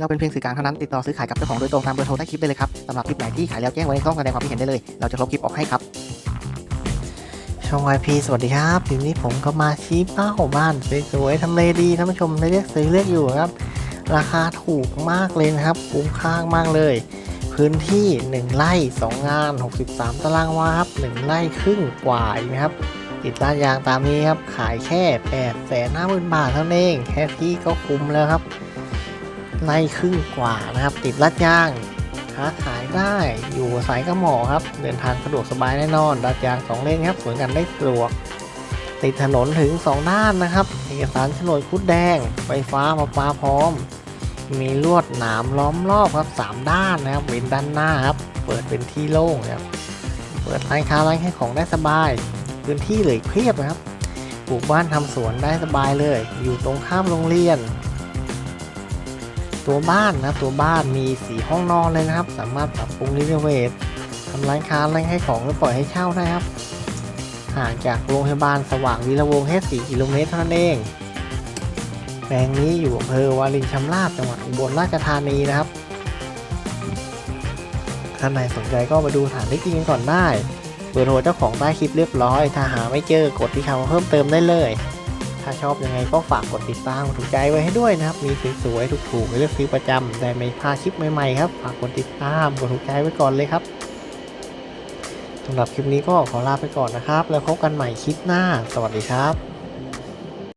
เราเป็นเพียงสื่อกลางเท่านั้นติดต่อซื้อขายกับเจ้าของโดยตรงตามเบอร์โทรใต้คลิปได้เลยครับสำหรับคลิปไหนที่ขายแล้วแจ้งไว้ในช่องแสดงความคิดเห็นได้เลย เราจะลบคลิปออกให้ครับ ช่อง YP สวัสดีครับทีนี้ผมก็มาชี้เป้าบ้านสวยๆทำเลดีท่านผู้ชมเลือกซื้อเลือกอยู่ครับ ราคาถูกมากเลยนะครับคุ้มค่ามากเลย พื้นที่ 1 ไร่ 2 งาน 63 ตารางวาครับ1ไร่ครึ่งกว่าอีกนะครับติดลาดยางตามนี้ครับ ขายแค่8แสนห้าหมื่นบาทเท่านั้นเอง แค่ที่ก็คุ้มแล้วครับ ไร่ครึ่งกว่านะครับ ติดลาดยางค้าขายได้อยู่สายกระหมอครับ เดินทางสะดวกสบายแน่นอนลาดยางสองเลนครับสวนกันได้สะดวกติดถนนถึง 2 ด้านนะครับ เอกสารโฉนดคุดแดง ไฟฟ้ามาปลาพร้อม มีลวดหนามล้อมรอบครับ 3 ด้านนะครับ เว้นด้านหน้าครับ เปิดเป็นที่โล่งครับ เปิดร้านค้าร้านขายของได้สบาย พื้นที่เหลือเพียบนะครับ ปลูกบ้านทำสวนได้สบายเลย อยู่ตรงข้ามโรงเรียน ตัวบ้านนะตัวบ้านมีสีห้องนอนเลยนะครับ สามารถปรับปรุงรีโนเวททำร้านค้าร้านขายของหรือปล่อยให้เช่าได้ครับห่างจากโรงพยาบาลสว่างวีระวงศ์แค่4กิโลเมตรเท่านั้นเองแปลงนี้อยู่อำเภอวารินชำราบจังหวัดอุบลราชธานีนะครับท่านใดสนใจก็มาดูสถานที่จริงกันก่อนได้ เบอร์โทรเจ้าของใต้คลิปเรียบร้อย ถ้าหาไม่เจอกดที่คำเพิ่มเติมได้เลย ถ้าชอบยังไงก็ฝากกดติดตามกดถูกใจไว้ให้ด้วยนะครับ มีสวยๆถูกๆเลือกซื้อประจำแต่ไม่พลาดคลิปใหม่ๆครับฝากกดติดตามกดถูกใจไว้ก่อนเลยครับสำหรับคลิปนี้ก็ขอลาไปก่อนนะครับ แล้วพบกันใหม่คลิปหน้า สวัสดีครับ